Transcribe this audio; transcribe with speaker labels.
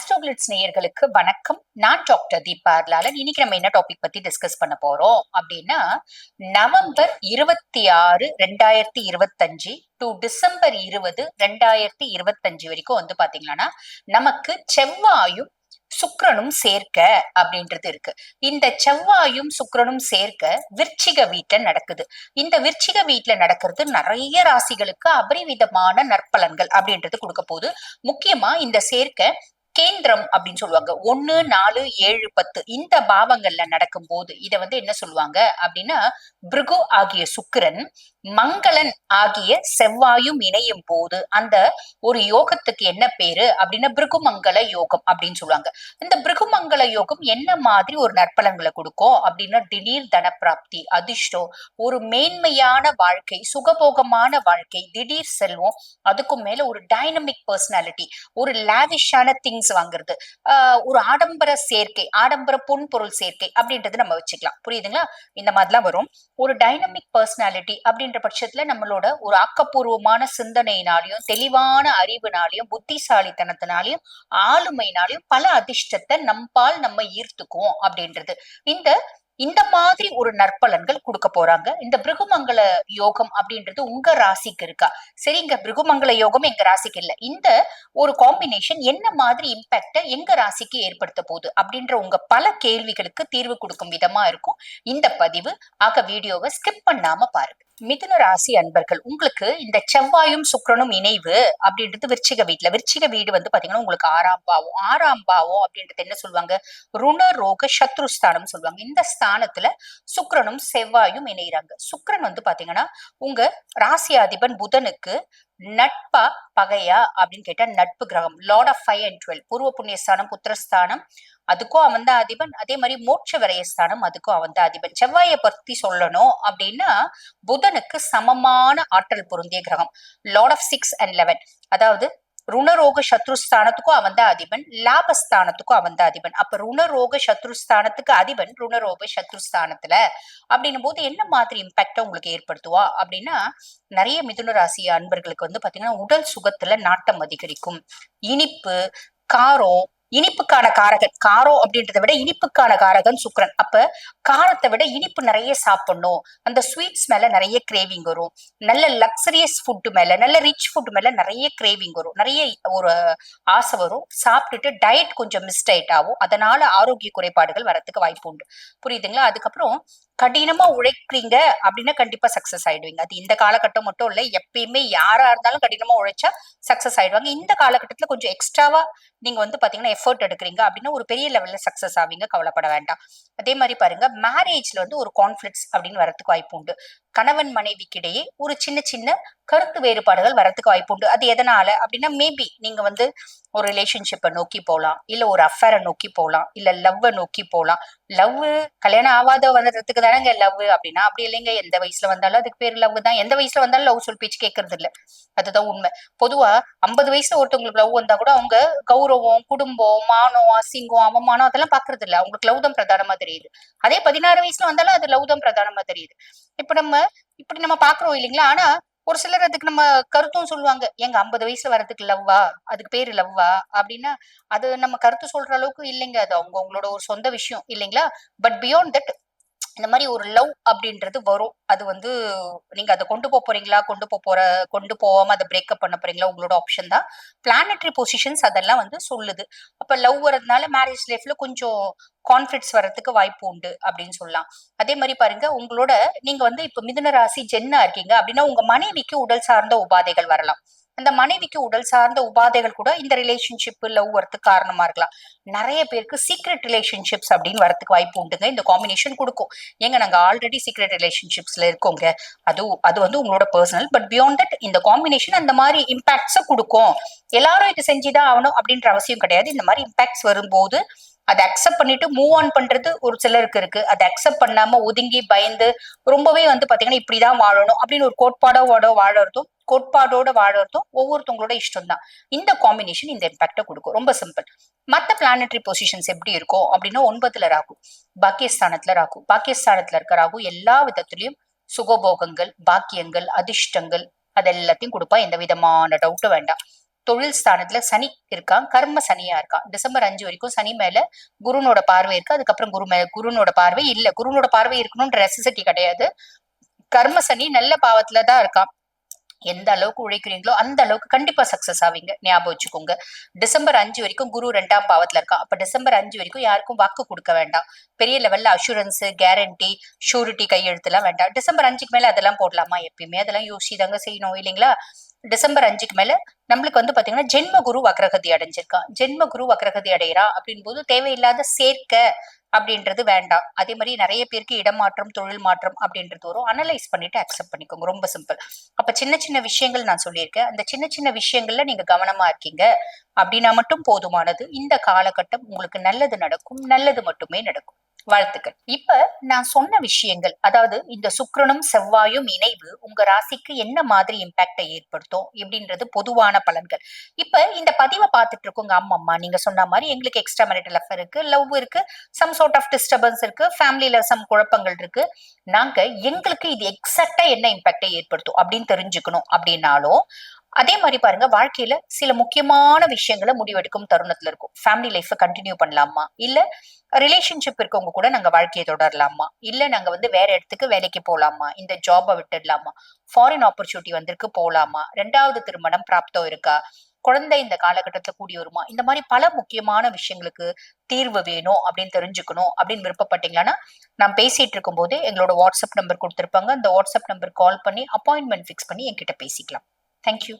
Speaker 1: ஆஸ்ட்ரோகிளிட்ஸ் நேயர்களுக்கு வணக்கம். நான் டாக்டர் தீபா அர்லாலன். இன்னைக்கு நம்ம என்ன டாபிக் பத்தி டிஸ்கஸ் பண்ண போறோம்? அப்படின்னா நவம்பர் இருபத்தி ஆறு ரெண்டாயிரத்தி இருபத்தஞ்சு டு டிசம்பர் இருபது ரெண்டாயிரத்தி இருபத்தஞ்சு வரைக்கும் வந்து பாத்தீங்கன்னா நமக்கு செவ்வாயும் சுக்கரனும் சேர்க்க அப்படின்றது இருக்கு. இந்த செவ்வாயும் சுக்கரனும் சேர்க்க விருச்சிக வீட்டுல நடக்குது. இந்த விருச்சிக வீட்டுல நடக்கிறது நிறைய ராசிகளுக்கு அபரிவிதமான நற்பலன்கள் அப்படின்றது கொடுக்க போகுது. முக்கியமா இந்த சேர்க்க கேந்திரம் அப்படின்னு சொல்லுவாங்க. ஒன்னு நாலு ஏழு பத்து இந்த பாவங்கள்ல நடக்கும் போது இத வந்து என்ன சொல்லுவாங்க அப்படின்னா பிருகு ஆகிய சுக்கிரன் மங்களன் ஆகிய செவ்வாயும் இணையும் போது அந்த ஒரு யோகத்துக்கு என்ன பேரு அப்படின்னா பிருகுமங்கல யோகம் அப்படின்னு சொல்லுவாங்க. இந்த பிருகுமங்கல யோகம் என்ன மாதிரி ஒரு நற்பலன்களை கொடுக்கும் அப்படின்னா திடீர் தனப்பிராப்தி அதிர்ஷ்டம் ஒரு மேன்மையான வாழ்க்கை சுகபோகமான வாழ்க்கை திடீர் செல்வம் அதுக்கும் மேல ஒரு டைனமிக் பர்சனாலிட்டி ஒரு லாவிஷான திங்ஸ் வாங்குறது. ஒரு ஆடம்பர சேர்க்கை ஆடம்பர பொன் பொருள் சேர்க்கை அப்படின்றது நம்ம வச்சுக்கலாம். புரியுதுங்களா? இந்த மாதிரிலாம் வரும். ஒரு டைனமிக் பர்சனாலிட்டி அப்படின்ற பட்சத்துல நம்மளோட ஒரு ஆக்கப்பூர்வமான சிந்தனையினாலையும் தெளிவான அறிவுனாலையும் புத்திசாலித்தனத்தினாலையும் ஆளுமையினாலையும் பல அதிர்ஷ்டத்தை நம்பால் நம்ம ஈர்த்துக்குவோம் அப்படின்றது. இந்த இந்த மாதிரி ஒரு நற்பலன்கள் கொடுக்க போறாங்க. இந்த பிருகுமங்கல யோகம் அப்படின்றது உங்க ராசிக்கு இருக்கா? சரிங்க பிருகுமங்கல யோகம் எங்க ராசிக்கு இல்ல. இந்த ஒரு காம்பினேஷன் என்ன மாதிரி இம்பாக்ட எங்க ராசிக்கு ஏற்படுத்த போகுது அப்படின்ற உங்க பல கேள்விகளுக்கு தீர்வு கொடுக்கும் விதமா இருக்கும். இந்த பதிவு ஆக வீடியோவை ஸ்கிப் பண்ணாம பாருங்க. மிதுன ராசி அன்பர்கள் உங்களுக்கு இந்த செவ்வாயும் சுக்கரனும் இணைவு அப்படின்றது விருச்சிக வீட்டுல விருச்சிக வீடு வந்து பாத்தீங்கன்னா உங்களுக்கு ஆறாம் பாவம் ஆறாம் பாவம் அப்படின்றது என்ன சொல்லுவாங்க? ருண ரோக சத்ருஸ்தானம் சொல்லுவாங்க. இந்த ஸ்தானத்துல சுக்கரனும் செவ்வாயும் இணைகிறாங்க சுக்கரன் வந்து பாத்தீங்கன்னா உங்க ராசி அதிபன் புதனுக்கு நட்பா பகையா அப்படின்னு கேட்டா நட்பு கிரகம். Lord of five and twelve பூர்வ புண்ணியஸ்தானம் புத்திரஸ்தானம் அதுக்கும் அவன் தான் அதிபன். அதே மாதிரி மோட்ச விரயஸ்தானம் அதுக்கும் அவன் தான் அதிபன். செவ்வாயை பத்தி சொல்லணும் அப்படின்னா புதனுக்கு சமமான ஆற்றல் பொருந்திய கிரகம். Lord of six and eleven அதாவது ருணரோக சத்ருஸ்தானத்துக்கும் அவன் தான் அதிபன். லாபஸ்தானத்துக்கும் அவன் தான் அதிபன். அப்ப ருணரோக சத்ருஸ்தானத்துக்கு அதிபன் ருணரோக சத்ருஸ்தானத்துல அப்படின்னும் போது என்ன மாதிரி இம்பாக்டை உங்களுக்கு ஏற்படுத்துவா? அப்படின்னா நிறைய மிதுன ராசி அன்பர்களுக்கு வந்து பாத்தீங்கன்னா உடல் சுகத்துல நாட்டம் அதிகரிக்கும். இனிப்பு காரம் இனிப்புக்கான காரகன் காரம் அப்படின்றத விட இனிப்புக்கான காரகன் சுக்கரன் அப்ப காரத்தை விட இனிப்பு நிறைய சாப்பிடணும். அந்த ஸ்வீட்ஸ் மேல நிறைய கிரேவிங் வரும். நல்ல லக்ஸரியஸ் ஃபுட் மேல நல்ல ரிச் ஃபுட் மேல நிறைய கிரேவிங் வரும். நிறைய ஒரு ஆசை வரும். சாப்பிட்டுட்டு டயட் கொஞ்சம் மிஸ்டைட் ஆகும் அதனால ஆரோக்கிய குறைபாடுகள் வரத்துக்கு வாய்ப்பு உண்டு. புரியுதுங்களா? அதுக்கப்புறம் கடினமா உழைக்கிறீங்க அப்படின்னா கண்டிப்பா சக்சஸ் ஆயிடுவீங்க. அது இந்த காலகட்டம் மட்டும் இல்ல எப்பயுமே யாரா இருந்தாலும் கடினமா உழைச்சா சக்சஸ் ஆயிடுவாங்க. இந்த காலகட்டத்துல கொஞ்சம் எக்ஸ்ட்ராவா நீங்க வந்து பாத்தீங்கன்னா எஃபர்ட் எடுக்கிறீங்க அப்படின்னா ஒரு பெரிய லெவல்ல சக்சஸ் ஆவீங்க கவலைப்பட வேண்டாம். அதே மாதிரி பாருங்க மேரேஜ்ல வந்து ஒரு கான்ஃபிளிக்ஸ் அப்படின்னு வரதுக்கு வாய்ப்பு உண்டு. கணவன் மனைவிக்கிடையே ஒரு சின்ன சின்ன கருத்து வேறுபாடுகள் வரத்துக்கு வாய்ப்பு உண்டு. அது எதனால அப்படின்னா மேபி நீங்க வந்து ஒரு ரிலேஷன்ஷிப்பை நோக்கி போகலாம். இல்ல ஒரு அஃபேரை நோக்கி போகலாம். இல்ல லவ்வை நோக்கி போகலாம். லவ் கல்யாணம் ஆகாத வந்ததுக்கு தானங்க லவ் அப்படின்னா அப்படி இல்லைங்க. எந்த வயசுல வந்தாலும் அதுக்கு பேர் லவ் தான். எந்த வயசுல வந்தாலும் லவ் சொல் பேச்சு கேட்கறது இல்ல. அதுதான் உண்மை. பொதுவா ஐம்பது வயசுல ஒருத்தவங்களுக்கு லவ் வந்தா கூட அவங்க கௌரவம் குடும்பம் மானம் அசிங்கம் அவமானம் அதெல்லாம் பாக்குறது இல்ல. அவங்களுக்கு லவ் தான் பிரதானமா தெரியுது. அதே பதினாறு வயசுல வந்தாலும் அது லவ் தான் பிரதானமா தெரியுது. இப்ப நம்ம இப்படி நம்ம பாக்குறோம் இல்லைங்களா? ஆனா ஒரு சிலர் அதுக்கு நம்ம கருத்தும் சொல்லுவாங்க. எங்க ஐம்பது வயசுல வர்றதுக்கு லவ்வா அதுக்கு பேரு லவ்வா அப்படின்னா அது நம்ம கருத்து சொல்ற அளவுக்கு இல்லைங்க. அது அவங்க அவங்களோட ஒரு சொந்த விஷயம் இல்லைங்களா? பட் பியாண்ட் தட் இந்த மாதிரி ஒரு லவ் அப்படின்றது வரும். அது வந்து நீங்க அதை கொண்டு போக போறீங்களா? கொண்டு போக போற கொண்டு போகாம அதை பிரேக்கப் பண்ண போறீங்களா? உங்களோட ஆப்ஷன் தான். பிளானட்ரி பொசிஷன்ஸ் அதெல்லாம் வந்து சொல்லுது. அப்ப லவ் வரதுனால மேரேஜ் லைஃப்ல கொஞ்சம் கான்ஃபிளிக்ஸ் வர்றதுக்கு வாய்ப்பு உண்டு அப்படின்னு சொல்லலாம். அதே மாதிரி பாருங்க உங்களோட நீங்க வந்து இப்ப மிதுன ராசி ஜென்னா இருக்கீங்க அப்படின்னா உங்க மனைவிக்கு உடல் சார்ந்த உபாதைகள் வரலாம். அந்த மனைவிக்கு உடல் சார்ந்த உபாதைகள் கூட இந்த ரிலேஷன்ஷிப் லவ் வரத்துக்கு காரணமா இருக்கலாம். நிறைய பேருக்கு சீக்ரெட் ரிலேஷன்ஷிப்ஸ் அப்படின்னு வரத்துக்கு வாய்ப்பு உண்டுங்க. இந்த காம்பினேஷன் கொடுக்கும். ஏங்க நாங்க ஆல்ரெடி சீக்ரெட் ரிலேஷன்ஷிப்ஸ்ல இருக்கோங்க. அது அது வந்து உங்களோட பர்சனல் பட் பியாண்ட் தட் இந்த காம்பினேஷன் அந்த மாதிரி இம்பாக்ட்ஸை கொடுக்கும். எல்லாரும் இது செஞ்சுதான் ஆகணும் அப்படின்ற அவசியம் கிடையாது. இந்த மாதிரி இம்பாக்ட்ஸ் வரும்போது அதை அக்செப்ட் பண்ணிட்டு மூவ் ஆன் பண்றது ஒரு சிலருக்கு இருக்கு. அதை அக்செப்ட் பண்ணாம ஒதுங்கி பயந்து ரொம்பவே வந்து பாத்தீங்கன்னா இப்படிதான் வாழணும் அப்படின்னு ஒரு கோட்பாடோட வாழறதும் கோட்பாடோட வாழறதும் ஒவ்வொருத்தவங்களோட இஷ்டம் தான் இந்த காம்பினேஷன் இந்த இம்பாக்ட கொடுக்கும். ரொம்ப சிம்பிள் மத்த பிளானட்ரி பொசிஷன்ஸ் எப்படி இருக்கும் அப்படின்னா ஒன்பதுல ராகு பாக்கியஸ்தானத்துல ராகு. பாக்கியஸ்தானத்துல இருக்க ராகு எல்லா விதத்திலையும் சுகபோகங்கள் பாக்கியங்கள் அதிர்ஷ்டங்கள் அது எல்லாத்தையும் கொடுப்பா. எந்த விதமான டவுட்டும் வேண்டாம். தொழில் ஸ்தானத்துல சனி இருக்கான் கர்ம சனியா இருக்கான். டிசம்பர் அஞ்சு வரைக்கும் சனி மேல குருனோட பார்வை இருக்கு. அதுக்கப்புறம் குரு மேல குருனோட பார்வை இல்ல. குருனோட பார்வை இருக்கணும்ன்ற நெசசிட்டி கிடையாது. கர்ம சனி நல்ல பாவத்துலதான் இருக்கான். எந்த அளவுக்கு உழைக்கிறீங்களோ அந்த அளவுக்கு கண்டிப்பா சக்சஸ் ஆவீங்க. ஞாபகம் வச்சுக்கோங்க. டிசம்பர் அஞ்சு வரைக்கும் குரு ரெண்டாம் பாவத்துல இருக்கான் அப்ப டிசம்பர் அஞ்சு வரைக்கும் யாருக்கும் வாக்கு கொடுக்க வேண்டாம். பெரிய லெவல்ல அஷூரன்ஸ் கேரண்டி ஷூரிட்டி கையெழுத்து எல்லாம் வேண்டாம். டிசம்பர் அஞ்சுக்கு மேல அதெல்லாம் போடலாமா எப்பயுமே? அதெல்லாம் யோசிச்சு தாங்க செய்யணும் இல்லைங்களா? டிசம்பர் அஞ்சுக்கு மேல நம்மளுக்கு வந்து பாத்தீங்கன்னா ஜென்ம குரு வக்ரகதி அடைஞ்சிருக்கான். ஜென்ம குரு வக்ரகதி அடையிறா அப்படின் போது தேவையில்லாத சேர்க்க அப்படின்றது வேண்டாம். அதே மாதிரி நிறைய பேருக்கு இடமாற்றம் தொழில் மாற்றம் அப்படின்றது வரும். அனலைஸ் பண்ணிட்டு அக்செப்ட் பண்ணிக்கோங்க. ரொம்ப சிம்பிள் அப்ப சின்ன சின்ன விஷயங்கள் நான் சொல்லியிருக்கேன். அந்த சின்ன சின்ன விஷயங்கள்ல நீங்க கவனமா இருக்கீங்க. அப்படின்னா மட்டும் போதுமானது. இந்த காலகட்டம் உங்களுக்கு நல்லது நடக்கும். நல்லது மட்டுமே நடக்கும். வாழ்த்துக்கள். இப்ப நான் சொன்ன விஷயங்கள் அதாவது இந்த சுக்ரனும் செவ்வாயும் இணைவு உங்க ராசிக்கு என்ன மாதிரி இம்பாக்டை ஏற்படுத்தும் எப்படின்றது பொதுவான பலன்கள். இப்ப இந்த பதிவை பார்த்துட்டு இருக்கோங்க அம்மா நீங்க சொன்ன மாதிரி எங்களுக்கு எக்ஸ்ட்ரா மேரிட்டல் அஃபர் இருக்கு லவ் இருக்கு சம் சார்ட் ஆஃப் டிஸ்டர்பன்ஸ் இருக்கு ஃபேமிலியில சம் குழப்பங்கள் இருக்கு. நாங்க எங்களுக்கு இது எக்ஸாக்டா என்ன இம்பாக்டை ஏற்படுத்தும் அப்படின்னு தெரிஞ்சுக்கணும் அப்படின்னாலும் அதே மாதிரி பாருங்க வாழ்க்கையில சில முக்கியமான விஷயங்களை முடிவெடுக்கும் தருணத்துல இருக்கும். ஃபேமிலி லைஃப்பை கண்டினியூ பண்ணலாமா? இல்ல ரிலேஷன்ஷிப் இருக்கவங்க கூட நாங்க வாழ்க்கையை தொடரலாமா? இல்ல நாங்க வந்து வேற இடத்துக்கு வேலைக்கு போலாமா? இந்த ஜாபை விட்டுடலாமா? ஃபாரின் ஆப்பர்ச்சுனிட்டி வந்திருக்கு போலாமா? ரெண்டாவது திருமணம் பிராப்தம் இருக்கா? குழந்தை இந்த காலகட்டத்துல கூடி வருமா? இந்த மாதிரி பல முக்கியமான விஷயங்களுக்கு தீர்வு வேணும் அப்படின்னு தெரிஞ்சுக்கணும் அப்படின்னு விருப்பப்பட்டீங்கன்னா நான் பேசிட்டு இருக்கும் போது எங்களோட வாட்ஸ்அப் நம்பர் கொடுத்துருப்பாங்க. அந்த வாட்ஸ்அப் நம்பர் கால் பண்ணி அப்பாயின்மெண்ட் ஃபிக்ஸ் பண்ணி என்கிட்ட பேசிக்கலாம். தேங்க்யூ